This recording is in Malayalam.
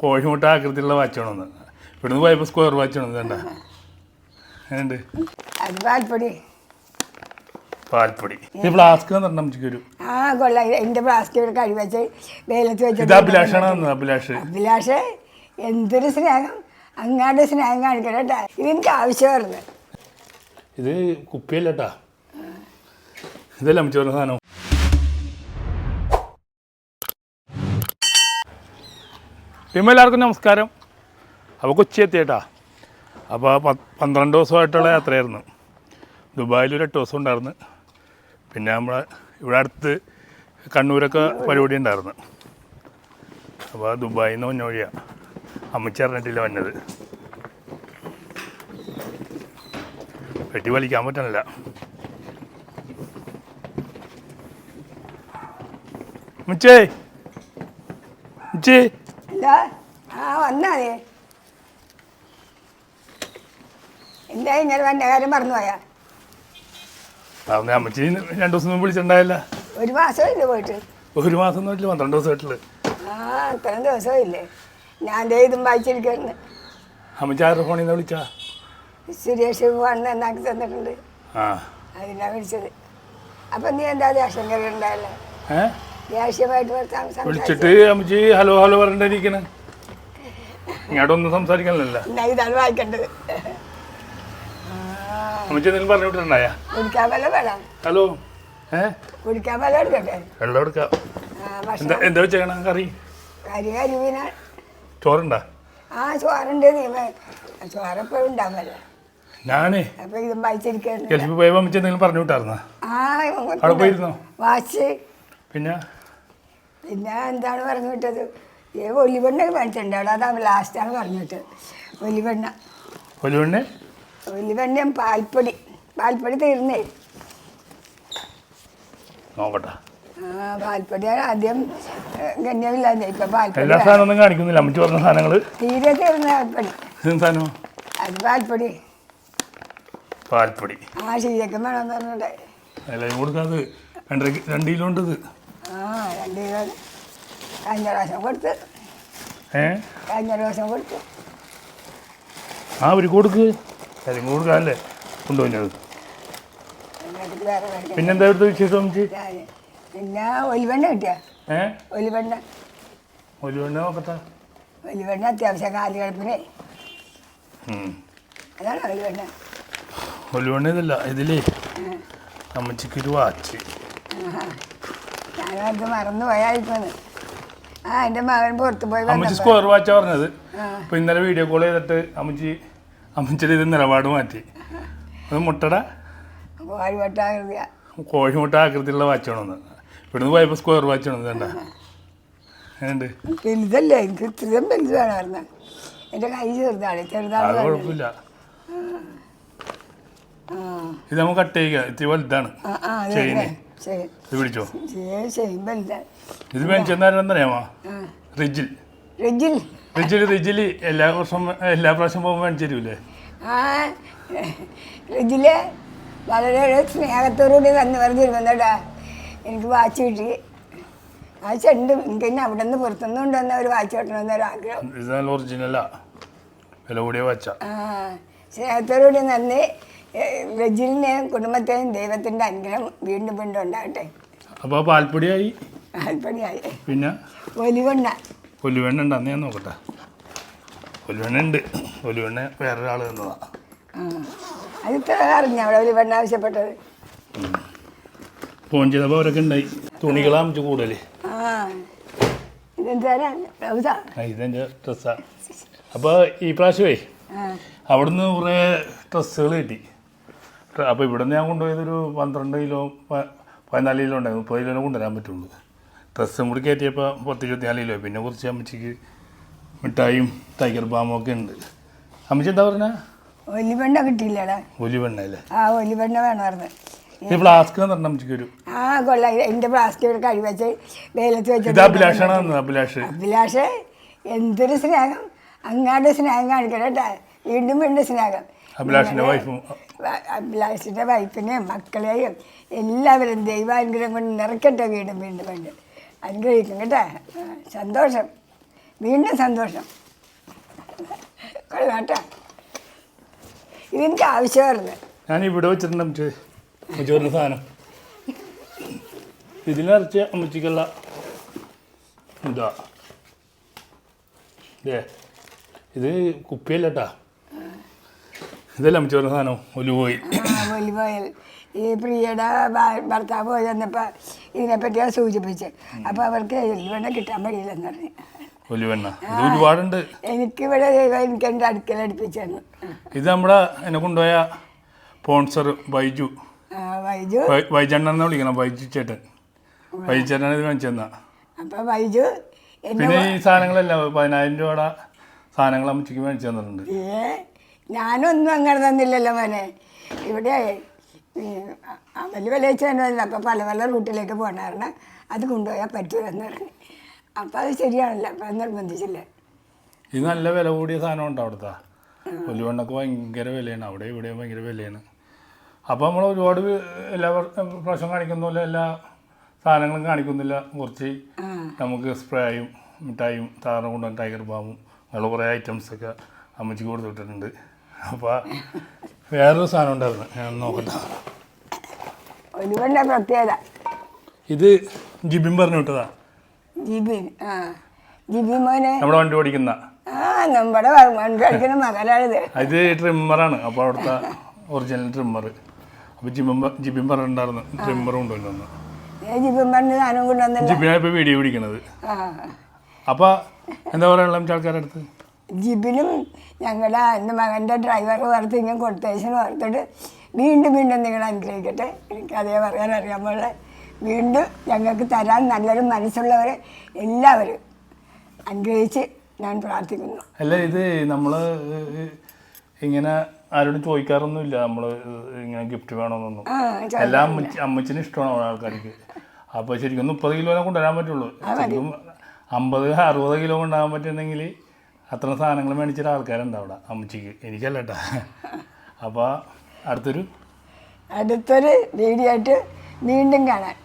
കോഴിമുട്ട ആകൃതിയുള്ള വാച്ചാണെന്ന്. ഇവിടുന്ന് പോയപ്പോൾ സ്ക്വയർ വാച്ചാണെന്ന് വേണ്ട എങ്ങനെയുണ്ട്? അത് പാൽപ്പൊടി. പാൽപ്പൊടി. ഈ ഫ്ലാസ്ക് നമുക്ക് ഒരു ആ കൊള്ളാം. എന്റെ പ്ലാസ്റ്റിക് ഇവിടെ കഴിവച്ച് വെയിലത്ത് ഇത് വെച്ചിട്ട് അഭിലാഷാണ് വന്നത് അഭിലാഷ്. അഭിലാഷ് എന്തൊരു സ്നേഹം. അങ്ങാണ്ട് സ്നേഹം കാണിക്കണം കേട്ടാ. ഇതെനിക്ക് ആവശ്യമായിരുന്നു. ഇത് കുപ്പിയല്ല കേട്ടാ. ഇതല്ല പറഞ്ഞ സാധനം? പിന്നെ എല്ലാവർക്കും നമസ്കാരം. അപ്പോൾ കൊച്ചി എത്തിയേട്ടാ. അപ്പോൾ പന്ത്രണ്ട് ദിവസമായിട്ടുള്ള യാത്രയായിരുന്നു. ദുബായിൽ ഒരു എട്ട് ദിവസം ഉണ്ടായിരുന്നു. പിന്നെ നമ്മൾ ഇവിടെ അടുത്ത് കണ്ണൂരൊക്കെ പരിപാടി ഉണ്ടായിരുന്നു. അപ്പോൾ ദുബായിൽ നിന്ന് വന്ന വഴിയാണ് അമ്മച്ചി അറിഞ്ഞിട്ടില്ല വന്നത്. വെട്ടി വലിക്കാൻ പറ്റണില്ല. മുച്ചേ മുച്ചേ ആ വന്നാ നീ. എന്താ ഇങ്ങനെ വന്ന കാര്യം മറന്നുപോയാ പോയാ? അമ്മച്ചി രണ്ടു ദിവസം മുമ്പ് വിളിച്ചിട്ടുണ്ടായില്ല? ഒരു മാസമില്ലേ പോയിട്ട്? ഒരു മാസം ഒന്നും പന്ത്രണ്ട് ദിവസമായിട്ടുള്ളു. ആ അത്രയും ദിവസം ഇല്ലേ ഞാൻ ഇതും വായിച്ചിരിക്കുന്നു അമ്മച്ചി ആരുടെ ഫോണിൽ നിന്ന് വിളിച്ചാ സുരേഷ് വന്ന് എന്നാക്കി തന്നിട്ടുണ്ട്. ആ. അതിനാ വിളിച്ചത്. അപ്പം നീ എന്താ ദേഷ്യം കയറി ഉണ്ടായല്ലേ ദേഷ്യമായിട്ട് വിളിച്ചിട്ട് അമ്മച്ചി ഹലോ ഹലോ പറഞ്ഞിരിക്കണ ഇങ്ങോട്ടൊന്നും സംസാരിക്കാനല്ല ഇതാണ് വായിക്കേണ്ടത്. അമ്മച്ചി എന്തെങ്കിലും പറഞ്ഞു വിട്ടിട്ടുണ്ടായ കുടിക്കാൻ വല്ല വേണം? ഹലോ ഏ? കുടിക്കാൻ വല്ല എടുക്കട്ടെ വെള്ളം എടുക്കാം. എന്താ എന്താ വെച്ചേക്കണ? കറി? കരി ചോറുണ്ടാ? ആ ചോറുണ്ട്. നീ ചോറെപ്പോഴും ഉണ്ടാവുമല്ലോ ഞാനേ അപ്പൊ ഇതും വായിച്ചിരിക്കുന്നു ഗൾഫിൽ പോയപ്പോൾ അമ്മച്ചി എന്തെങ്കിലും പറഞ്ഞു വിട്ടായിരുന്ന? ആ അവിടെ പോയിരുന്നോ? വാച്ച് പിന്നെ? പിന്നെ എന്താണ് പറഞ്ഞു വിട്ടത്? ഏ ഒലിവെണ്ണ മേടിച്ചിട്ടുണ്ട് അവിടെ അതാണ് ലാസ്റ്റാണ് പറഞ്ഞു വിട്ടത്. ഒലിവെണ്ണ. ഒലിവെണ്ണ? ഒലിവെണ്ണയും പാൽപ്പൊടി. പാൽപ്പൊടി തീർന്നേ. നോക്കട്ടെ. ആദ്യം ഗണ്യമില്ലാതെ ഇപ്പൊ പാൽപ്പൊടി എല്ലാ സാധനമൊന്നും കാണിക്കുന്നില്ല. അമ്മച്ചി പറഞ്ഞ സാധനങ്ങൾ തീരെ തീർന്ന പാൽപ്പൊടി. സാധനം? അത് പാൽപ്പൊടി. പാൽപ്പൊടി. ആ ശീലക്കും വേണമെന്ന് പറഞ്ഞിട്ട്. എല്ലാം കൊടുക്കാത് രണ്ടര കി- രണ്ട് കിലോ ഉണ്ട് ഇത് ആ രണ്ട് കിലോ കഴിഞ്ഞ പ്രാവശ്യം കൊടുത്ത്. ഏ? കഴിഞ്ഞ പ്രാവശ്യം കൊടുത്ത്. ആ ഒരു കൊടുക്ക്. കാര്യം കൊടുക്കാല്ലേ കൊണ്ടുപോയത് എന്നിട്ട് വേറെ മേടിക്കാൻ പിന്നെന്താ ഇവിടുത്തെ വിശേഷം അമ്മച്ചി? ഞാൻ പിന്നെ ഒലിവെണ്ണ കിട്ടിയ? ഏ? ഒലിവെണ്ണ. ഒലുവണ്ണ നോക്കട്ടെ. ഒലിവെണ്ണ അത്യാവശ്യം കാലുകിഴപ്പിനെ ഉം. അതാണ് ഒലിവെണ്ണ. ഒലുവണ്ണ ഇതല്ല ഇതിലേ അമ്മച്ചിക്കൊരു വാച്ച്. വാച്ച് ഞാനത് മറന്നു പോയായിരിക്കുന്നു ആ എന്റെ മകൻ പുറത്ത് പോയി അമ്മച്ചി സ്ക്വയർ വാച്ചാ പറഞ്ഞത്. അപ്പൊ ഇന്നലെ വീഡിയോ കോൾ ചെയ്തിട്ട് അമ്മച്ചി അമ്മച്ചിയുടെ ഇത് നിലപാട് മാറ്റി. അത് മുട്ടട? കോഴിവട്ടാകൃതിയ കോഴിമുട്ട ആകൃതിയുള്ള വാച്ചാണെന്ന് ഇവിടുന്ന് പോയപ്പോൾ സ്ക്വയർ വാച്ചാണെന്ന് വേണ്ട എങ്ങനെയുണ്ട്? വലുതല്ലേ? എനിക്ക് ഇത്രയും വലുത് വേണമായിരുന്നു. എന്റെ കൈ ചെറുതാണ് ചെറുതാണ്. കുഴപ്പമില്ല. ഇത് നമുക്ക് കട്ട് ചെയ്യുക ഇത്തിരി വലുതാണ്. ചെയിന്. ഇത് പിടിച്ചോ ഇത് റിജിൽ റിജിൽ റിജിൽ എല്ലാ വർഷം എല്ലാ പ്രാവശ്യം പോകുമ്പോൾ മേടിച്ചു തരൂലേ? ആ ഫ്രിഡ്ജിൽ വളരെ സ്നേഹത്തോടുകൂടി വന്ന് പറഞ്ഞിരുന്നേട്ടാ എനിക്ക് വാച്ച് കിട്ടി. വാച്ച് ഉണ്ട്. എനിക്ക് അവിടെ നിന്ന് പുറത്തുനിന്ന് കൊണ്ടുവന്ന ഒരു വാച്ച് ഇത് നല്ല ഒറിജിനലാ വില കൂടിയ വച്ച. സ്നേഹത്തോടുകൂടി നന്ദി. റജിലിനെയും കുടുംബത്തെയും ദൈവത്തിന്റെ അനുഗ്രഹം വീണ്ടും വീണ്ടും ഉണ്ടാകട്ടെ. അപ്പോൾ പാൽപ്പൊടിയായി? പാൽപ്പൊടിയായി. പിന്നെ? ഒലിവെണ്ണ. ഒലിവെണ്ണ ഉണ്ടെന്ന് ഞാൻ നോക്കട്ടെ. ഒലിവെണ്ണ ഉണ്ട്. ഒലിവെണ്ണ വേറൊരാൾ തന്നതാ. ആ അത് ഇത്ര അറിഞ്ഞ അവിടെ ഒലിവെണ്ണ ആവശ്യപ്പെട്ടത്. ഫോൺ ചെയ്തപ്പോൾ അവരൊക്കെ ഉണ്ടായി. കൂടുതൽ ഇതെന്താ ബ്ലൗസാ? ആ ഇതെന്റെ ഡ്രസ്സാണ് അപ്പോൾ ഈ പ്രാവശ്യമേ അവിടുന്ന് കുറേ ഡ്രസ്സുകൾ കിട്ടി. അപ്പോൾ ഇവിടുന്ന് ഞാൻ കൊണ്ടുപോയതൊരു പന്ത്രണ്ട് കിലോ പതിനാല് കിലോ ഉണ്ടായിരുന്നു. മുപ്പത് കിലോ കൊണ്ടുവരാൻ പറ്റുള്ളൂ. ഡ്രസ്സും കൂടി കയറ്റിയപ്പോൾ പത്ത് ഇരുപത്തിനാല് കിലോ. പിന്നെ കുറച്ച് അമ്മച്ചിക്ക് മിഠായും ടൈഗർ ബാമും ഒക്കെ ഉണ്ട്. അമ്മച്ചി എന്താ പറഞ്ഞ? ഒലിവെണ്ണ കിട്ടിയില്ലടാ. ഒലിവെണ്ണ അല്ലേ ആ ഒലിവെണ്ണ വേണമായിരുന്നു. ഈ ഫ്ലാസ്ക് പറഞ്ഞ അമ്മച്ചിക്ക് ഒരു ആ കൊള്ളാം. എന്റെ ഫ്ലാസ്ക് ഇവിടെ കഴിവച്ച് വെയിലത്ത് ഇത് വെച്ചിട്ട് അഭിലാഷാണ് തന്നത് അഭിലാഷ്. അഭിലാഷ് എന്തൊരു സ്നേഹം. അങ്ങാണ്ട് സ്നേഹം കാണിക്കണം കേട്ടാ വീണ്ടും വീണ്ടും സ്നേഹം. അഭിലാഷിന്റെ വൈഫും വ- അഭിലാഷിന്റെ വൈഫിനെയും മക്കളെയും എല്ലാവരും ദൈവാനുഗ്രഹം കൊണ്ട് നിറക്കട്ടെ വീണ്ടും വീണ്ടും വീണ്ടും. അനുഗ്രഹിക്കും കേട്ടാ. സന്തോഷം. വീണ്ടും സന്തോഷം. കൊള്ളാട്ടോ ഇതെനിക്ക് ആവശ്യമായിരുന്നു. ഞാൻ ഇവിടെ വെച്ചിട്ടുണ്ട് അമ്മച്ചി. അമ്മച്ചി സാധനം. ഇതിനരച്ച് അമ്മച്ചിക്കുള്ള ഇതാ. ഇതേ ഇത് കുപ്പിയല്ല കേട്ടാ. ഇതല്ല പറഞ്ഞ സാധനം ഒലുപോയി ഒലിവ് ഈ പ്രിയയുടെ ഭർത്താവ് പോയി വന്നപ്പോൾ ഇതിനെപ്പറ്റിയാണ് സൂചിപ്പിച്ചത് സൂചിപ്പിച്ച്. അപ്പോൾ അവർക്ക് ഒലിവെണ്ണ കിട്ടാൻ വഴിയില്ലെന്ന് പറഞ്ഞു. ഒലുവെണ്ണ. ഇത് ഒരുപാടുണ്ട്. എനിക്കിവിടെ എനിക്ക് എന്റെ അടുക്കൽ അടുപ്പിച്ചു ഇത് നമ്മുടെ എന്നെ കൊണ്ടുപോയ സ്പോൺസർ ബൈജു വൈജു? വൈ- വൈജണ്ണൻ എന്ന് വിളിക്കണം ബൈജു ചേട്ടൻ. ബൈജു ചേട്ടനാണ് ഇത് മേടിച്ചു തന്ന. അപ്പോൾ വൈജു പിന്നെ ഈ സാധനങ്ങളെല്ലാം പതിനായിരം രൂപയുടെ സാധനങ്ങൾ അമ്മച്ചിക്ക് മേടിച്ചു തന്നിട്ടുണ്ട്. ഞാനൊന്നും അങ്ങനെ തന്നില്ലല്ലോ മോനെ. ഇവിടെ അമൽ വില വെച്ച് തന്നെ വന്നില്ല. അപ്പോൾ പല പല റൂട്ടിലേക്ക് പോകണമായിരുന്നു അത് കൊണ്ടുപോയാൽ പറ്റുമെന്ന് പറഞ്ഞു. അപ്പോൾ അത് ശരിയാണല്ലോ അപ്പം നിർബന്ധിച്ചില്ല. ഇത് നല്ല വില കൂടിയ സാധനം ഉണ്ട് അവിടുത്തെ? ഒലുവെണ്ണക്ക് ഭയങ്കര വിലയാണ്. അവിടെ ഇവിടെയും ഭയങ്കര വിലയാണ്. അപ്പോൾ നമ്മൾ ഒരുപാട് എല്ലാ പ്രാവശ്യം കാണിക്കുന്ന പോലെ എല്ലാ സാധനങ്ങളും കാണിക്കുന്നില്ല. കുറച്ച് നമുക്ക് സ്പ്രേയും മിഠായും താറ കൊണ്ടുവന്ന ടൈഗർ ബാമും അങ്ങനെ കുറേ ഐറ്റംസൊക്കെ അമ്മച്ചിക്ക് കൊടുത്തു വിട്ടിട്ടുണ്ട് അപ്പോൾ വേറൊരു സാധനം ഉണ്ടായിരുന്നു. ഞാൻ നോക്കട്ടെ. ഒലിവണ്ട പ്രത്യേകത. ഇത് ജിബിൻ പറഞ്ഞു വിട്ടതാ. ജിബിൻ ആ. ജിബി മോനെ. നമ്മുടെ വണ്ടി ഓടിക്കുന്ന. ആ നമ്മുടെ വണ്ടി ഓടിക്കുന്ന മകനാണിത്. ഇത് ട്രിമ്മറാണ്. അപ്പോൾ അവിടുത്തെ ഒറിജിനൽ ട്രിമ്മർ അപ്പോൾ ജിബിൻ ജിബിൻ പറഞ്ഞിട്ടുണ്ടായിരുന്നു. ട്രിമ്മർ ഉണ്ടല്ലോ ഏ ജിബിൻ പറഞ്ഞ സാധനം കൊണ്ടുവന്നില്ല ജിബിനാണ് ഇപ്പോൾ വീഡിയോ പിടിക്കണത്. ആ. അപ്പോൾ എന്താ പറയാനുള്ള ആൾക്കാരുടെ അടുത്ത് ജിബിനും ഞങ്ങളുടെ എന്റെ മകന്റെ ഡ്രൈവർ ഓർത്ത് ഇങ്ങനെ കൊടുത്തേശന് ഓർത്തിട്ട് വീണ്ടും വീണ്ടും നിങ്ങൾ അനുഗ്രഹിക്കട്ടെ. എനിക്ക് അതേ പറയാൻ അറിയാൻ പോലെ വീണ്ടും ഞങ്ങൾക്ക് തരാൻ നല്ലൊരു മനസ്സുള്ളവർ എല്ലാവരും അനുഗ്രഹിച്ച് ഞാൻ പ്രാർത്ഥിക്കുന്നു. അല്ല ഇത് നമ്മൾ ഇങ്ങനെ ആരോടും ചോദിക്കാറൊന്നുമില്ല. നമ്മൾ ഇങ്ങനെ ഗിഫ്റ്റ് വേണമെന്നൊന്നും എല്ലാം അമ്മച്ചി അമ്മച്ചിന് ഇഷ്ടമാണ് ആൾക്കാർക്ക്. അപ്പോൾ ശരിക്കും മുപ്പത് കിലോനെ കൊണ്ടുവരാൻ പറ്റുള്ളൂ. അമ്പത് അറുപത് കിലോ കൊണ്ടുവരാൻ പറ്റുന്നെങ്കിൽ അത്ര സാധനങ്ങൾ മേടിച്ചിട്ട് ആൾക്കാരുണ്ട് അമ്മച്ചിക്ക്. എനിക്കല്ല കേട്ടാ അപ്പോൾ അടുത്തൊരു? അടുത്തൊരു വീഡിയോ ആയിട്ട് വീണ്ടും കാണാൻ